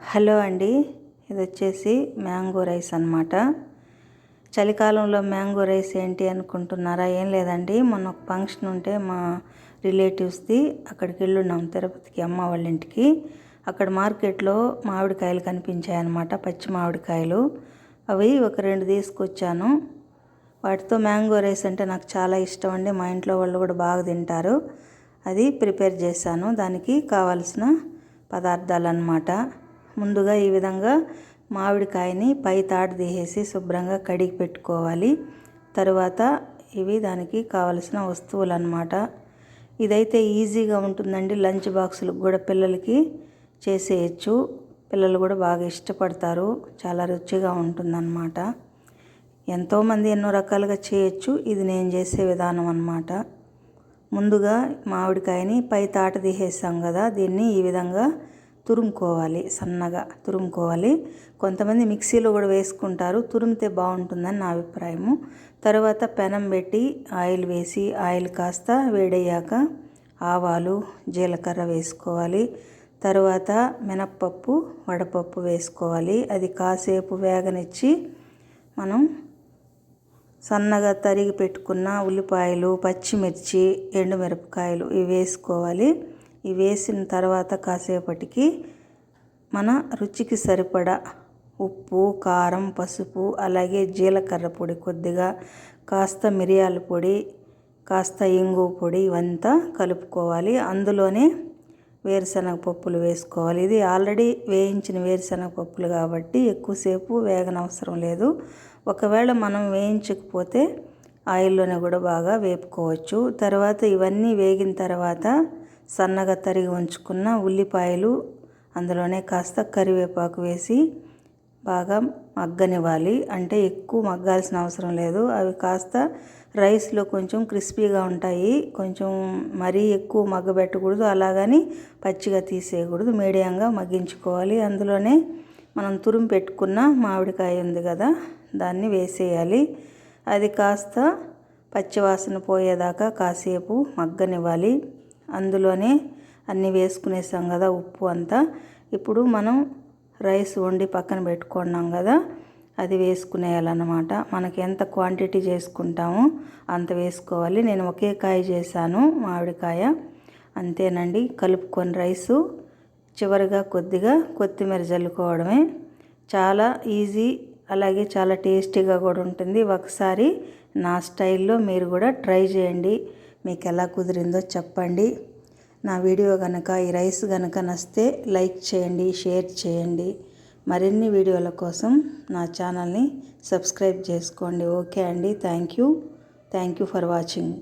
Hello అండి ఇది వచ్చేసి మ్యాంగో రైస్ అనమాట చలికాలంలో మ్యాంగో రైస్ ఏంటి అనుకుంటున్నారా? ఏం లేదండి మొన్న ఒక ఫంక్షన్ ఉంటే మా రిలేటివ్స్ది అక్కడికి వెళ్ళున్నాం తిరుపతికి అమ్మ వాళ్ళ ఇంటికి. అక్కడ మార్కెట్లో మామిడికాయలు కనిపించాయి అనమాట పచ్చి మామిడికాయలు. అవి ఒక రెండు తీసుకొచ్చాను. వాటితో మ్యాంగో రైస్ అంటే నాకు చాలా ఇష్టం అండి మా ఇంట్లో వాళ్ళు కూడా బాగా తింటారు. అది ప్రిపేర్ చేశాను దానికి కావాల్సిన పదార్థాలు అన్నమాట. ముందుగా ఈ విధంగా మామిడికాయని పై తాడు తీసేసి శుభ్రంగా కడిగి పెట్టుకోవాలి. తరువాత ఇవి దానికి కావలసిన వస్తువులు అన్నమాట ఇదైతే ఈజీగా ఉంటుందండి. లంచ్ బాక్సులకు కూడా పిల్లలకి చేసేయచ్చు. పిల్లలు కూడా బాగా ఇష్టపడతారు. చాలా రుచిగా ఉంటుందన్నమాట. ఎంతోమంది ఎన్నో రకాలుగా చేయొచ్చు. ఇది నేను చేసే విధానం అన్నమాట. ముందుగా మామిడికాయని పై తాట తీసేసాం కదా దీన్ని ఈ విధంగా తురుముకోవాలి సన్నగా తురుముకోవాలి. కొంతమంది మిక్సీలో కూడా వేసుకుంటారు. తురిమితే బాగుంటుందని నా అభిప్రాయము. తర్వాత పెనం పెట్టి ఆయిల్ వేసి ఆయిల్ కాస్త వేడయ్యాక ఆవాలు జీలకర్ర వేసుకోవాలి. తర్వాత మినప్పప్పు వడపప్పు వేసుకోవాలి. అది కాసేపు వేగనిచ్చి మనం సన్నగా తరిగి పెట్టుకున్న ఉల్లిపాయలు పచ్చిమిర్చి ఎండుమిరపకాయలు ఇవి వేసుకోవాలి. ఇవి వేసిన తర్వాత కాసేపటికి మన రుచికి సరిపడా ఉప్పు కారం పసుపు అలాగే జీలకర్ర పొడి కొద్దిగా కాస్త మిరియాల పొడి కాస్త ఇంగు పొడి ఇవంతా కలుపుకోవాలి. అందులోనే వేరుశనగ పప్పులు వేసుకోవాలి. ఇది ఆల్రెడీ వేయించిన వేరుశనగ పప్పులు కాబట్టి ఎక్కువసేపు వేగనవసరం లేదు. ఒకవేళ మనం వేయించకపోతే ఆయిల్లోనే కూడా బాగా వేపుకోవచ్చు. తర్వాత ఇవన్నీ వేగిన తర్వాత సన్నగా తరిగి ఉంచుకున్న ఉల్లిపాయలు అందులోనే కాస్త కరివేపాకు వేసి బాగా మగ్గనివ్వాలి. అంటే ఎక్కువ మగ్గాల్సిన అవసరం లేదు. అవి కాస్త రైస్లో కొంచెం క్రిస్పీగా ఉంటాయి. కొంచెం మరీ ఎక్కువ మగ్గబెట్టకూడదు. అలాగని పచ్చిగా తీసేయకూడదు. మీడియంగా మగ్గించుకోవాలి. అందులోనే మనం తురుము పెట్టుకున్న మామిడికాయ ఉంది కదా దాన్ని వేసేయాలి. అది కాస్త పచ్చివాసన పోయేదాకా కాసేపు మగ్గనివ్వాలి. అందులోనే అన్నీ వేసుకునేసాం కదా ఉప్పు అంతా. ఇప్పుడు మనం రైస్ వండి పక్కన పెట్టుకున్నాం కదా అది వేసుకునేయాలన్నమాట. మనకి ఎంత క్వాంటిటీ చేసుకుంటామో అంత వేసుకోవాలి. నేను ఒకే కాయ చేశాను మామిడికాయ. అంతేనండి కలుపుకొని రైసు చివరిగా కొద్దిగా కొత్తిమీర చల్లుకోవడమే చాలా ఈజీ అలాగే చాలా టేస్టీగా కూడా ఉంటుంది. ఒకసారి నా స్టైల్లో మీరు కూడా ట్రై చేయండి. మీకు ఎలా కుదిరిందో చెప్పండి. నా వీడియో కనుక ఈ రైస్ కనుక నస్తే లైక్ చేయండి షేర్ చేయండి. మరిన్ని వీడియోల కోసం నా ఛానల్ని సబ్స్క్రైబ్ చేసుకోండి. ఓకే అండి. Thank you. Thank you for watching.